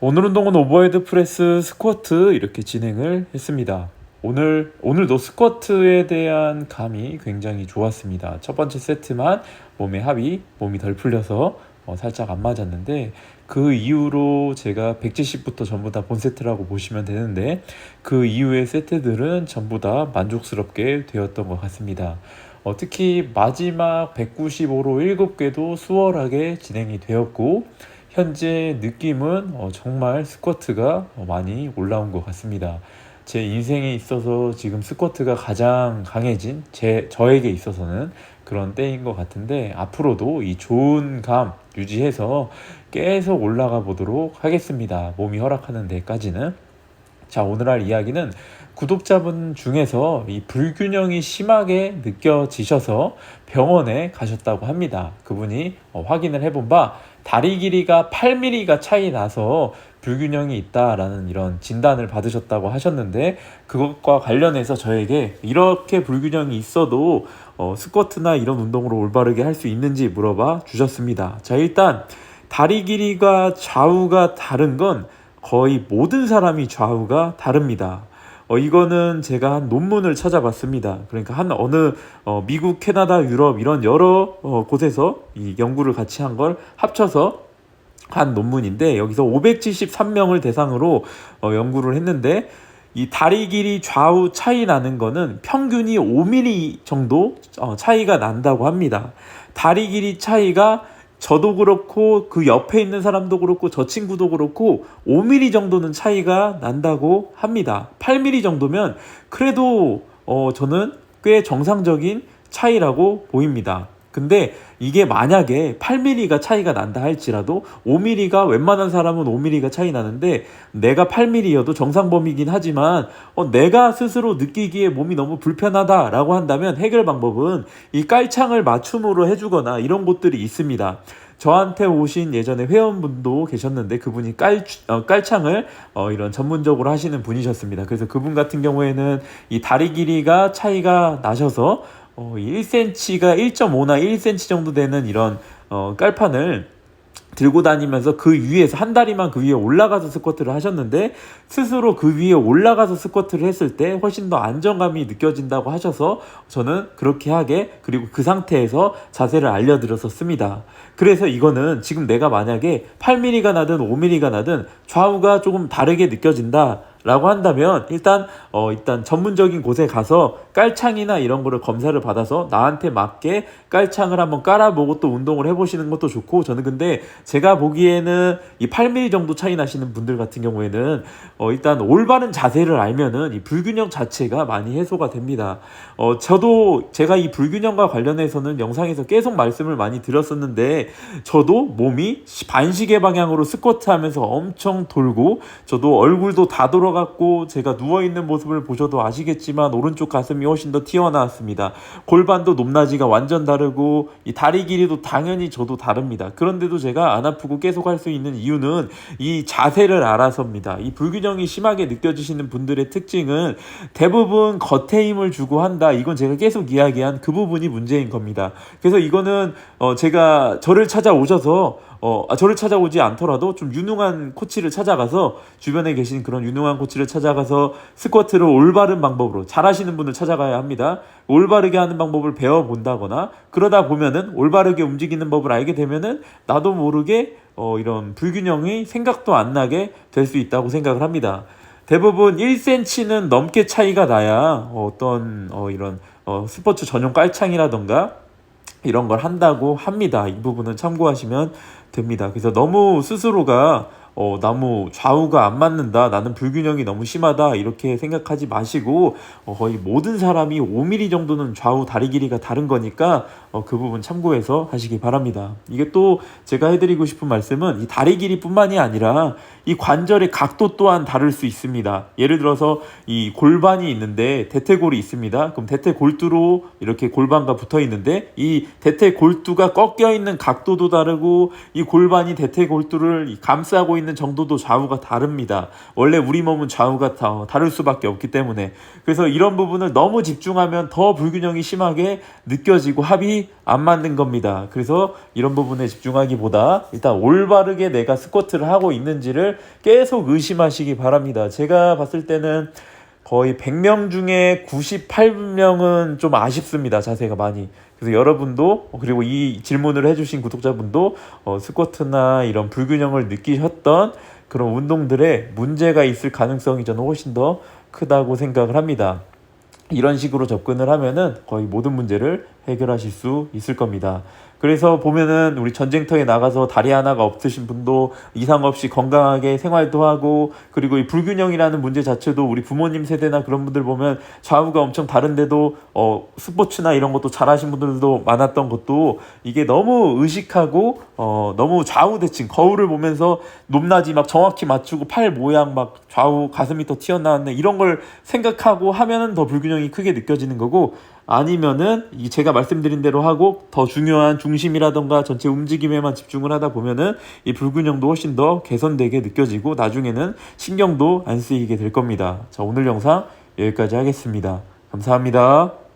오늘 운동은 오버헤드 프레스 스쿼트 이렇게 진행을 했습니다. 오늘 오늘도 스쿼트에 대한 감이 굉장히 좋았습니다. 첫 번째 세트만 몸의 합이 몸이 덜 풀려서 어, 살짝 안 맞았는데 그 이후로 제가 170부터 전부 다 본 세트라고 보시면 되는데 그 이후의 세트들은 전부 다 만족스럽게 되었던 것 같습니다. 어, 특히 마지막 195로 7개도 수월하게 진행이 되었고 현재 느낌은 어, 정말 스쿼트가 어, 많이 올라온 것 같습니다. 제 인생에 있어서 지금 스쿼트가 가장 강해진 제 저에게 있어서는 그런 때인 것 같은데 앞으로도 이 좋은 감 유지해서 계속 올라가 보도록 하겠습니다. 몸이 허락하는 데까지는. 자, 오늘 할 이야기는 구독자분 중에서 이 불균형이 심하게 느껴지셔서 병원에 가셨다고 합니다. 그분이 어, 확인을 해본 바 다리 길이가 8mm가 차이 나서 불균형이 있다라는 이런 진단을 받으셨다고 하셨는데 그것과 관련해서 저에게 이렇게 불균형이 있어도 어, 스쿼트나 이런 운동으로 올바르게 할 수 있는지 물어봐 주셨습니다. 자, 일단 다리 길이가 좌우가 다른 건 거의 모든 사람이 좌우가 다릅니다. 어, 이거는 제가 한 논문을 찾아봤습니다. 그러니까 한 어느 어, 미국, 캐나다, 유럽 이런 여러 어, 곳에서 이 연구를 같이 한 걸 합쳐서 한 논문인데 여기서 573명을 대상으로 어, 연구를 했는데 이 다리 길이 좌우 차이 나는 거는 평균이 5mm 정도 어, 차이가 난다고 합니다. 다리 길이 차이가 저도 그렇고 그 옆에 있는 사람도 그렇고 저 친구도 그렇고 5mm 정도는 차이가 난다고 합니다. 8mm 정도면 그래도 어 저는 꽤 정상적인 차이라고 보입니다. 근데 이게 만약에 8mm가 차이가 난다 할지라도 5mm가 웬만한 사람은 5mm가 차이 나는데 내가 8mm여도 정상 범위긴 하지만 어, 내가 스스로 느끼기에 몸이 너무 불편하다라고 한다면 해결 방법은 이 깔창을 맞춤으로 해주거나 이런 곳들이 있습니다. 저한테 오신 예전에 회원분도 계셨는데 그분이 깔, 어, 깔창을 어, 이런 전문적으로 하시는 분이셨습니다. 그래서 그분 같은 경우에는 이 다리 길이가 차이가 나셔서 어, 1cm가 1.5나 1cm 정도 되는 이런 어, 깔판을 들고 다니면서 그 위에서 한 다리만 그 위에 올라가서 스쿼트를 하셨는데 스스로 그 위에 올라가서 스쿼트를 했을 때 훨씬 더 안정감이 느껴진다고 하셔서 저는 그렇게 하게 그리고 그 상태에서 자세를 알려드렸었습니다. 그래서 이거는 지금 내가 만약에 8mm가 나든 5mm가 나든 좌우가 조금 다르게 느껴진다. 라고 한다면 일단 어 일단 전문적인 곳에 가서 깔창이나 이런 거를 검사를 받아서 나한테 맞게 깔창을 한번 깔아보고 또 운동을 해보시는 것도 좋고 저는 근데 제가 보기에는 이 8mm 정도 차이 나시는 분들 같은 경우에는 어 일단 올바른 자세를 알면은 이 불균형 자체가 많이 해소가 됩니다. 어 저도 제가 이 불균형과 관련해서는 영상에서 계속 말씀을 많이 드렸었는데 저도 몸이 반시계 방향으로 스쿼트 하면서 엄청 돌고 저도 얼굴도 다 돌아 들어갔고 제가 누워 있는 모습을 보셔도 아시겠지만 오른쪽 가슴이 훨씬 더 튀어나왔습니다. 골반도 높낮이가 완전 다르고 이 다리 길이도 당연히 저도 다릅니다. 그런데도 제가 안 아프고 계속 할 수 있는 이유는 이 자세를 알아서입니다. 이 불균형이 심하게 느껴지시는 분들의 특징은 대부분 겉에 힘을 주고 한다. 이건 제가 계속 이야기한 그 부분이 문제인 겁니다. 그래서 이거는 어 제가 저를 찾아오셔서 어, 아, 저를 찾아오지 않더라도 좀 유능한 코치를 찾아가서 주변에 계신 그런 유능한 코치를 찾아가서 스쿼트를 올바른 방법으로 잘하시는 분을 찾아가야 합니다. 올바르게 하는 방법을 배워본다거나 그러다 보면은 올바르게 움직이는 법을 알게 되면은 나도 모르게 어, 이런 불균형이 생각도 안 나게 될 수 있다고 생각을 합니다. 대부분 1cm는 넘게 차이가 나야 어떤 어, 이런 어, 스포츠 전용 깔창이라던가 이런 걸 한다고 합니다. 이 부분은 참고하시면 됩니다. 그래서 너무 스스로가 어, 너무 좌우가 안 맞는다. 나는 불균형이 너무 심하다. 이렇게 생각하지 마시고 어, 거의 모든 사람이 5mm 정도는 좌우 다리 길이가 다른 거니까 어, 그 부분 참고해서 하시기 바랍니다. 이게 또 제가 해드리고 싶은 말씀은 이 다리 길이뿐만이 아니라 이 관절의 각도 또한 다를 수 있습니다. 예를 들어서 이 골반이 있는데 대퇴골이 있습니다. 그럼 대퇴골두로 이렇게 골반과 붙어 있는데 이 대퇴골두가 꺾여 있는 각도도 다르고 이 골반이 대퇴골두를 감싸고 있는 정도도 좌우가 다릅니다. 원래 우리 몸은 좌우가 다 다를 수밖에 없기 때문에 그래서 이런 부분을 너무 집중하면 더 불균형이 심하게 느껴지고 합이 안 맞는 겁니다. 그래서 이런 부분에 집중하기보다 일단 올바르게 내가 스쿼트를 하고 있는지를 계속 의심하시기 바랍니다. 제가 봤을 때는 거의 100명 중에 98명은 좀 아쉽습니다. 자세가 많이. 그래서 여러분도 그리고 이 질문을 해주신 구독자분도 어, 스쿼트나 이런 불균형을 느끼셨던 그런 운동들에 문제가 있을 가능성이 저는 훨씬 더 크다고 생각을 합니다. 이런 식으로 접근을 하면은 거의 모든 문제를 해결하실 수 있을 겁니다. 그래서 보면은 우리 전쟁터에 나가서 다리 하나가 없으신 분도 이상 없이 건강하게 생활도 하고 그리고 이 불균형이라는 문제 자체도 우리 부모님 세대나 그런 분들 보면 좌우가 엄청 다른데도 어 스포츠나 이런 것도 잘하신 분들도 많았던 것도 이게 너무 의식하고 어 너무 좌우 대칭 거울을 보면서 높낮이 막 정확히 맞추고 팔 모양 막 좌우 가슴이 더 튀어나왔네 이런 걸 생각하고 하면은 더 불균형이 크게 느껴지는 거고 아니면은 이 제가 말씀드린 대로 하고 더 중요한 중심이라던가 전체 움직임에만 집중을 하다 보면은 이 불균형도 훨씬 더 개선되게 느껴지고 나중에는 신경도 안 쓰이게 될 겁니다. 자, 오늘 영상 여기까지 하겠습니다. 감사합니다.